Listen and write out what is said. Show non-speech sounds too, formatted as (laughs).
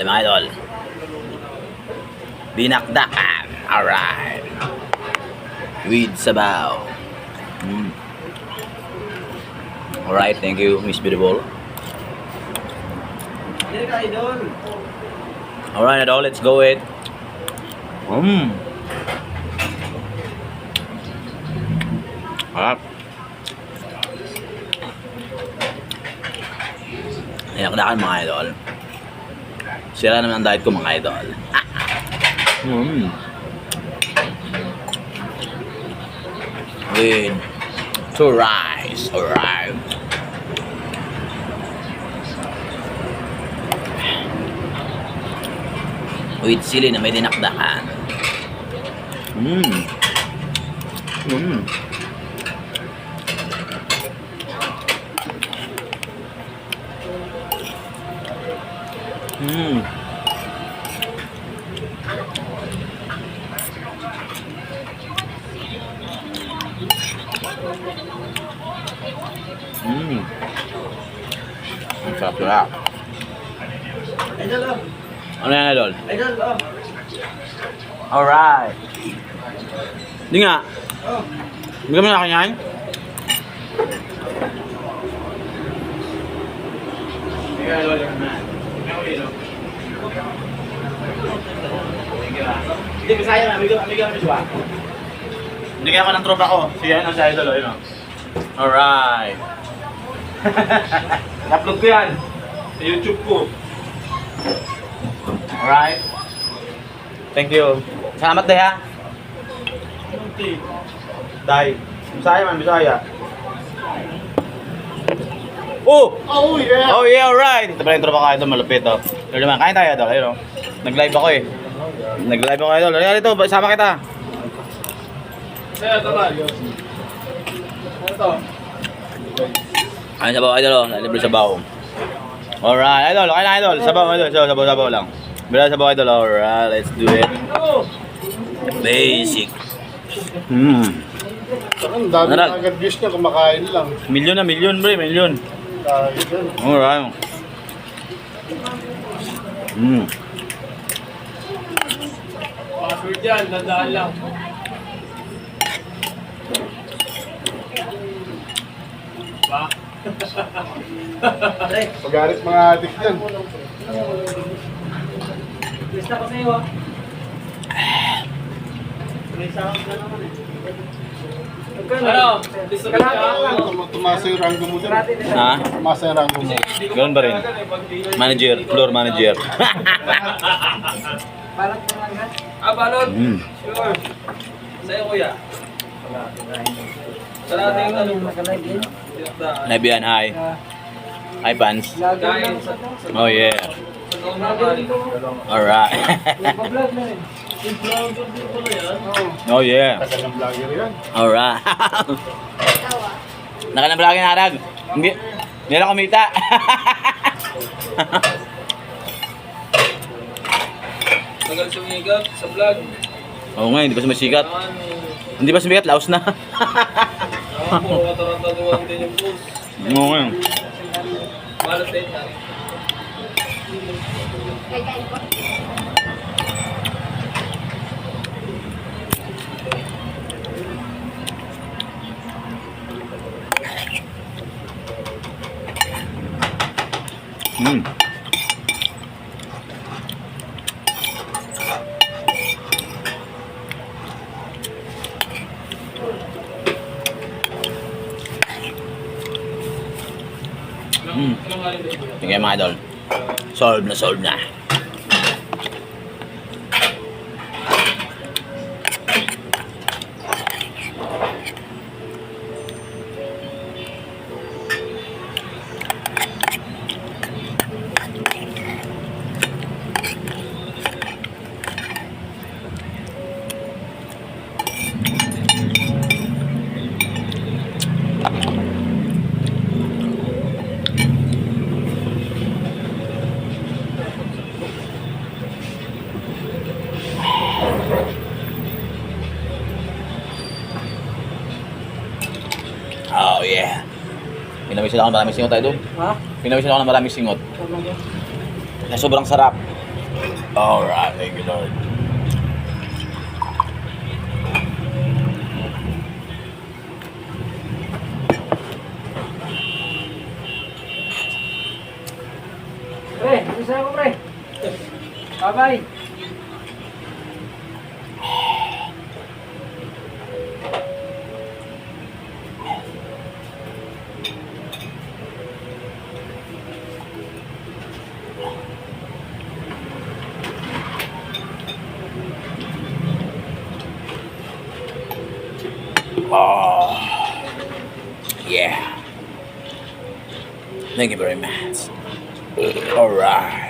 natin mga idol. Binakdakan. Alright. With sabaw. Mm. Alright, thank you, Miss Beautiful. Alright, idol, let's go with. Mmm. Harap. Inakdakan mga idol. Sira naman ang diet ko mga idol. mm. With two rice. Alright. With sili na may dinakdakan. Mmm. Mmm. Mmm. Ang sarap. Idol, oh. Ano yan, Idol? Idol, oh. Alright. Hindi nga. Oh. Ka mo na kanyan? Hindi, Bisaya na. Amigo, amigo, amigo, ah. Hindi kaya ako ng tropa ko. Si yan ang si Idol. oh, Yun o. Alright. (laughs) I-upload ko yan. Sa YouTube ko. Alright. Thank you. Salamat day ha. Day. Bisaya man, Bisaya. Oh! Oh, yeah. Oh yeah, alright. Ito pala yung tropa ko idol, malupit oh. Pero naman, kain tayo idol, ayun oh. Nag-live ako eh. Nag-live ako idol. Halika dito, sama kita. Kaya, tama. Ano to? Kain sabaw idol oh, libre sabaw. Alright, idol, kain na idol. Sabaw idol, sabaw, sabaw, sabaw lang. Bila sabaw idol, alright, let's do it. Basic. Hmm. Ang dami Ano na? agad views niya kumakain lang. Milyon na, milyon bre, milyon. Dahil yan. Alright. Hmm. Password yan, nandaan lang. Ba? Pagarit mga adik yan. Lista ko ah. Sound ka naman eh. Ano? Tumasa yung rango mo dun. Ha? Tumasa yung rango mo. Ganun ba rin? Manager, floor manager. (laughs) Ah, balot? Hmm. Sure. Sa'yo, kuya. Sa yung. Nabiyan, hi. Hi, sa Oh, yeah. Alright. (laughs) oh, yeah. Alright. (laughs) Nakalambragin na harag. Hindi, hindi na kumita. (laughs) Tagal sumigap sa vlog. Oo nga, hindi pa sumasikat. Naman, Hindi pa sumikat, laos na. Oo nga. Balot din? Sige mga idol. Solve na solve na. Oh yeah. Pinawisan ako ng maraming singot tayo doon. Ha? Pinawisan ako ng maraming singot. Na sobrang sarap. Alright, thank you Lord. Pre, isa ako pre. Bye-bye. Oh, yeah. Thank you very much. All right.